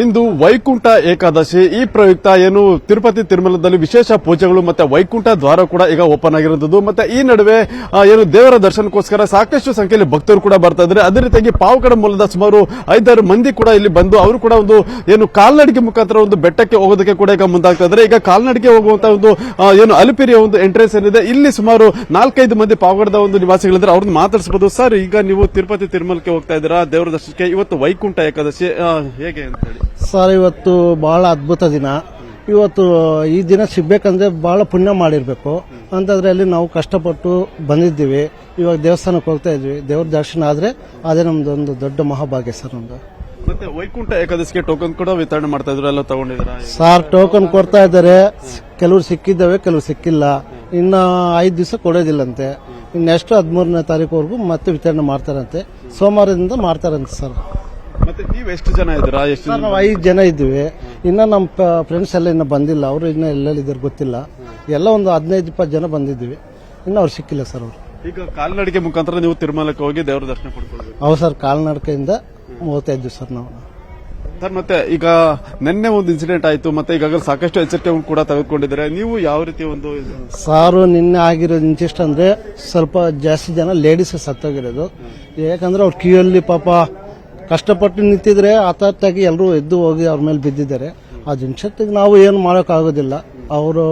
ಇಂದು ವೈಕುಂಠ ಏಕಾದಶಿ. ಈ ಪ್ರಯುಕ್ತ ಏನು ತಿರುಪತಿ ತಿರುಮಲದಲ್ಲಿ ವಿಶೇಷ ಪೂಜೆಗಳು ಮತ್ತೆ ವೈಕುಂಠ ದ್ವಾರ ಕೂಡ ಈಗ ಓಪನ್ ಆಗಿರುತ್ತದೆ ಮತ್ತೆ ಈ ನಡುವೆ ಏನು ದೇವರ ದರ್ಶನಕ್ಕೋಸ್ಕರ ಸಾಕಷ್ಟು ಸಂಖ್ಯೆಯಲ್ಲಿ ಭಕ್ತರು ಕೂಡ ಬರ್ತಾ ಇದ್ದಾರೆ. ಅದೇ ರೀತಿಯಾಗಿ ಪಾವಗಡ ಮೂಲದ ಸುಮಾರು ಐದಾರು ಮಂದಿ ಕೂಡ ಇಲ್ಲಿ ಬಂದು ಅವರು ಕೂಡ ಒಂದು, ಏನು ಕಾಲ್ನಡಿಗೆ ಮುಖಾಂತರ ಒಂದು ಬೆಟ್ಟಕ್ಕೆ ಹೋಗೋದಕ್ಕೆ ಕೂಡ ಈಗ ಮುಂದಾಗ್ತಾ ಇದ್ದಾರೆ. ಈಗ ಕಾಲ್ನಡಿಗೆ ಹೋಗುವಂತ ಒಂದು ಏನು ಅಲಿಪಿರಿಯ ಒಂದು ಎಂಟ್ರೆನ್ಸ್ ಏನಿದೆ. ಇಲ್ಲಿ ಸುಮಾರು ನಾಲ್ಕೈದು ಮಂದಿ ಪಾವಗಡದ ಒಂದು ನಿವಾಸಿಗಳಿದ್ರೆ ಅವ್ರನ್ನ ಮಾತಾಡಿಸಬಹುದು ಸರ್, ಈಗ ನೀವು ತಿರುಪತಿ ತಿರುಮಲಕ್ಕೆ ಹೋಗ್ತಾ ಇದ್ದೀರಾ? ದೇವರ ದರ್ಶನಕ್ಕೆ ಇವತ್ತು ವೈಕುಂಠ ಏಕಾದಶಿ ಹೇಗೆ ಅಂತ? ಸರ್ ಇವತ್ತು ಬಹಳ ಅದ್ಭುತ ದಿನ. ಇವತ್ತು ಈ ದಿನ ಸಿಗ್ಬೇಕಂದ್ರೆ ಬಹಳ ಪುಣ್ಯ ಮಾಡಿರ್ಬೇಕು. ಅಂತದ್ರಲ್ಲಿ ನಾವು ಕಷ್ಟಪಟ್ಟು ಬಂದಿದ್ದೀವಿ. ಇವಾಗ ದೇವಸ್ಥಾನಕ್ಕೆ ಹೋಗ್ತಾ ಇದ್ವಿ. ದೇವ್ರ ದರ್ಶನ ಆದ್ರೆ ಅದೇ ನಮ್ದು ಒಂದು ದೊಡ್ಡ ಮಹಾಭಾಗ್ಯ ಸರ್ ನಮ್ದು. ಮತ್ತೆ ವೈಕುಂಠ ಏಕಾದಶಿಗೆ ಟೋಕನ್ ಕೂಡ ವಿತರಣೆ ಮಾಡ್ತಾ ಇದ್ರು ಎಲ್ಲ ತಗೊಂಡಿದ್ರ ಸಾರ್ ಟೋಕನ್ ಕೊಡ್ತಾ ಇದ್ದಾರೆ. ಕೆಲವ್ರು ಸಿಕ್ಕಿದ್ದಾವೆ ಕೆಲವ್ರು ಸಿಕ್ಕಿಲ್ಲ. ಇನ್ನ ಐದು ದಿವಸ ಕೊಡೋದಿಲ್ಲಂತೆ. ಇನ್ನೆಷ್ಟು ಹದಿಮೂರನೇ ತಾರೀಕುವರೆಗೂ ಮತ್ತೆ ವಿತರಣೆ ಮಾಡ್ತಾರಂತೆ. ಸೋಮವಾರದಿಂದ ಮಾಡ್ತಾರಂತೆ ಸರ್. ಎಷ್ಟು ಜನ ಇದ್ದೀರಾ? ಎಷ್ಟು ನಾವು ಐದು ಜನ ಇದ್ದೀವಿ. ಇನ್ನ ನಮ್ಮ ಫ್ರೆಂಡ್ಸ್ ಎಲ್ಲ ಇನ್ನ ಬಂದಿಲ್ಲ. ಅವರು ಇನ್ನ ಎಲ್ಲೆಲ್ಲಿದ್ದಾರೆ ಗೊತ್ತಿಲ್ಲ. ಎಲ್ಲ ಒಂದು ಹದಿನೈದು ಇಪ್ಪತ್ತು ಜನ ಬಂದಿದ್ದೀವಿ. ಇನ್ನು ಅವ್ರು ಸಿಕ್ಕಿಲ್ಲ ಸರ್ ಅವರು. ಈಗ ಕಾಲ್ನಡಿಗೆ ಮುಖಾಂತರ ನೀವು ತಿರುಮಲಕ್ಕೆ ಹೋಗಿ ದೇವರ ದರ್ಶನ ಪಡ್ಕೊಳ್ಬೇಕು. ಅವು ಸರ್ ಕಾಲ್ನಡಕೆಯಿಂದ ಹೋಗ್ತಾ ಇದ್ವಿ ಸರ್ ನಾವು. ಸರ್ ಮತ್ತೆ ಈಗ ನಿನ್ನೆ ಒಂದು ಇನ್ಸಿಡೆಂಟ್ ಆಯಿತು ಮತ್ತೆ ಈಗಾಗಲೇ ಸಾಕಷ್ಟು ಎಚ್ಚರಿಕೆ ಕೂಡ ತೆಗೆದುಕೊಂಡಿದ್ದಾರೆ. ನೀವು ಯಾವ ರೀತಿ ಒಂದು ಸಾರು ನಿನ್ನೆ ಆಗಿರೋದು ಇಂಚಿಷ್ಟು ಅಂದ್ರೆ ಸ್ವಲ್ಪ ಜಾಸ್ತಿ ಜನ ಲೇಡೀಸ್ ಸತ್ತೋಗಿರೋದು. ಯಾಕಂದ್ರೆ ಅವ್ರ ಕ್ಯೂಯಲ್ಲಿ ಪಾಪ ಕಷ್ಟಪಟ್ಟು ನಿಂತಿದ್ರೆ ಹತಾತ್ತಾಗಿ ಎಲ್ಲರೂ ಎದ್ದು ಹೋಗಿ ಅವ್ರ ಮೇಲೆ ಬಿದ್ದಿದ್ದಾರೆ. ಆ ಜನಶಕ್ತಿಗೆ ನಾವು ಏನು ಮಾಡೋಕ್ಕಾಗೋದಿಲ್ಲ. ಅವರು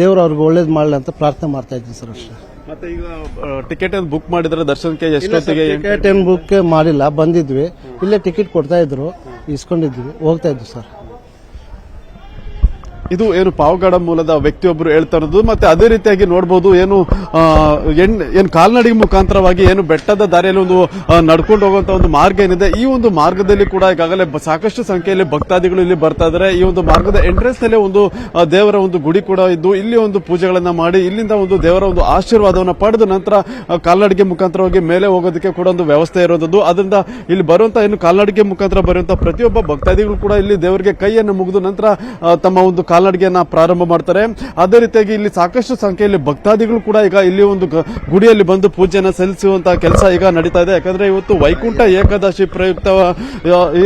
ದೇವರು ಅವ್ರಿಗೆ ಒಳ್ಳೇದು ಮಾಡಲಿ ಅಂತ ಪ್ರಾರ್ಥನೆ ಮಾಡ್ತಾ ಇದ್ದೀನಿ ಸರ್ ಅಷ್ಟೇ. ಮತ್ತೆ ಈಗ ಟಿಕೆಟ್ ಬುಕ್ ಮಾಡಿದ್ರೆ ದರ್ಶನಕ್ಕೆ ಎಷ್ಟೊತ್ತಿಗೆ ಟಿಕೆಟ್ ಏನು ಬುಕ್ ಮಾಡಿಲ್ಲ ಬಂದಿದ್ವಿ. ಇಲ್ಲೇ ಟಿಕೆಟ್ ಕೊಡ್ತಾ ಇದ್ರು ಇಸ್ಕೊಂಡಿದ್ವಿ ಹೋಗ್ತಾ ಇದ್ವಿ ಸರ್. ಇದು ಏನು ಪಾವಗಡ ಮೂಲದ ವ್ಯಕ್ತಿಯೊಬ್ಬರು ಹೇಳ್ತಾ ಇರೋದು, ಮತ್ತೆ ಅದೇ ರೀತಿಯಾಗಿ ನೋಡಬಹುದು ಏನು ಏನು ಕಾಲ್ನಡಿ ಮುಖಾಂತರವಾಗಿ ಏನು ಬೆಟ್ಟದ ದಾರಿಯಲ್ಲಿ ಒಂದು ನಡ್ಕೊಂಡು ಹೋಗುವಂತ ಒಂದು ಮಾರ್ಗ ಏನಿದೆ, ಈ ಒಂದು ಮಾರ್ಗದಲ್ಲಿ ಕೂಡ ಈಗಾಗಲೇ ಸಾಕಷ್ಟು ಸಂಖ್ಯೆಯಲ್ಲಿ ಭಕ್ತಾದಿಗಳು ಇಲ್ಲಿ ಬರ್ತಾ ಇದ್ದಾರೆ ಈ ಒಂದು ಮಾರ್ಗದ ಎಂಟ್ರೆನ್ಸ್ ನಲ್ಲೇ ಒಂದು ದೇವರ ಒಂದು ಗುಡಿ ಕೂಡ ಇದ್ದು, ಇಲ್ಲಿ ಒಂದು ಪೂಜೆಗಳನ್ನ ಮಾಡಿ, ಇಲ್ಲಿಂದ ಒಂದು ದೇವರ ಒಂದು ಆಶೀರ್ವಾದವನ್ನು ಪಡೆದ ನಂತರ ಕಾಲ್ನಡಿಗೆ ಮುಖಾಂತರವಾಗಿ ಮೇಲೆ ಹೋಗೋದಕ್ಕೆ ಕೂಡ ಒಂದು ವ್ಯವಸ್ಥೆ ಇರೋದು ಅದರಿಂದ ಇಲ್ಲಿ ಬರುವಂತ ಏನು ಕಾಲ್ನಡಿಗೆ ಮುಖಾಂತರ ಬರುವಂತ ಪ್ರತಿಯೊಬ್ಬ ಭಕ್ತಾದಿಗಳು ಕೂಡ ಇಲ್ಲಿ ದೇವರಿಗೆ ಕೈಯನ್ನು ಮುಗಿದು ನಂತರ ತಮ್ಮ ಒಂದು ಕಾಲ್ನಡಿಗೆಯನ್ನ ಪ್ರಾರಂಭ ಮಾಡ್ತಾರೆ. ಅದೇ ರೀತಿಯಾಗಿ ಇಲ್ಲಿ ಸಾಕಷ್ಟು ಸಂಖ್ಯೆಯಲ್ಲಿ ಭಕ್ತಾದಿಗಳು ಕೂಡ ಈಗ ಇಲ್ಲಿ ಒಂದು ಗುಡಿಯಲ್ಲಿ ಬಂದು ಪೂಜೆಯನ್ನು ಸಲ್ಲಿಸುವಂತಹ ಕೆಲಸ ಈಗ ನಡೀತಾ ಇದೆ. ಯಾಕಂದ್ರೆ ಇವತ್ತು ವೈಕುಂಠ ಏಕಾದಶಿ ಪ್ರಯುಕ್ತ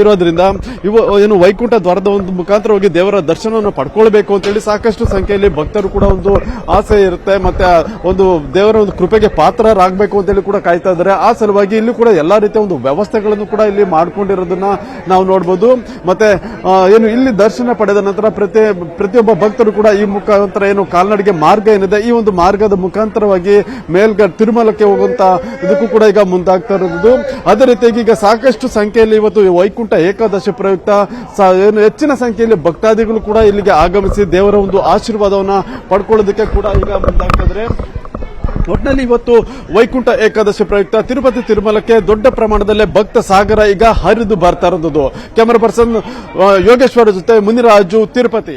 ಇರೋದ್ರಿಂದ ಇವು ಏನು ವೈಕುಂಠ ದ್ವಾರದ ಒಂದು ಮುಖಾಂತರ ಹೋಗಿ ದೇವರ ದರ್ಶನವನ್ನು ಪಡ್ಕೊಳ್ಬೇಕು ಅಂತೇಳಿ ಸಾಕಷ್ಟು ಸಂಖ್ಯೆಯಲ್ಲಿ ಭಕ್ತರು ಕೂಡ ಒಂದು ಆಸೆ ಇರುತ್ತೆ. ಮತ್ತೆ ಒಂದು ದೇವರ ಒಂದು ಕೃಪೆಗೆ ಪಾತ್ರರಾಗಬೇಕು ಅಂತೇಳಿ ಕೂಡ ಕಾಯ್ತಾ ಇದ್ದಾರೆ. ಆ ಸಲುವಾಗಿ ಇಲ್ಲಿ ಕೂಡ ಎಲ್ಲಾ ರೀತಿಯ ಒಂದು ವ್ಯವಸ್ಥೆಗಳನ್ನು ಕೂಡ ಇಲ್ಲಿ ಮಾಡ್ಕೊಂಡಿರೋದನ್ನ ನಾವು ನೋಡಬಹುದು ಮತ್ತೆ ಏನು ಇಲ್ಲಿ ದರ್ಶನ ಪಡೆದ ನಂತರ ಪ್ರತಿ ಪ್ರತಿಯೊಬ್ಬ ಭಕ್ತರು ಕೂಡ ಈ ಮುಖಾಂತರ ಏನು ಕಾಲ್ನಡಿಗೆ ಮಾರ್ಗ ಏನಿದೆ, ಈ ಒಂದು ಮಾರ್ಗದ ಮುಖಾಂತರವಾಗಿ ಮೇಲ್ಗ ತಿರುಮಲಕ್ಕೆ ಹೋಗುವಂತ ಇದಕ್ಕೂ ಕೂಡ ಈಗ ಮುಂದಾಗ್ತಾ ಇರೋದು ಅದೇ ರೀತಿಯಾಗಿ ಈಗ ಸಾಕಷ್ಟು ಸಂಖ್ಯೆಯಲ್ಲಿ ಇವತ್ತು ವೈಕುಂಠ ಏಕಾದಶಿ ಪ್ರಯುಕ್ತ ಏನು ಹೆಚ್ಚಿನ ಸಂಖ್ಯೆಯಲ್ಲಿ ಭಕ್ತಾದಿಗಳು ಕೂಡ ಇಲ್ಲಿಗೆ ಆಗಮಿಸಿ ದೇವರ ಒಂದು ಆಶೀರ್ವಾದವನ್ನ ಪಡ್ಕೊಳ್ಳೋದಕ್ಕೆ ಕೂಡ ಈಗ ಮುಂದಾಗ್ತಾ ಇದ್ದಾರೆ. ಒಟ್ಟಿನಲ್ಲಿ ಇವತ್ತು ವೈಕುಂಠ ಏಕಾದಶಿ ಪ್ರಯುಕ್ತ ತಿರುಪತಿ ತಿರುಮಲಕ್ಕೆ ದೊಡ್ಡ ಪ್ರಮಾಣದಲ್ಲಿ ಭಕ್ತ ಸಾಗರ ಈಗ ಹರಿದು ಬರ್ತಾ ಇರೋದು ಕ್ಯಾಮರಾ ಪರ್ಸನ್ ಯೋಗೇಶ್ವರ ಜೊತೆ ಮುನಿರಾಜು ತಿರುಪತಿ.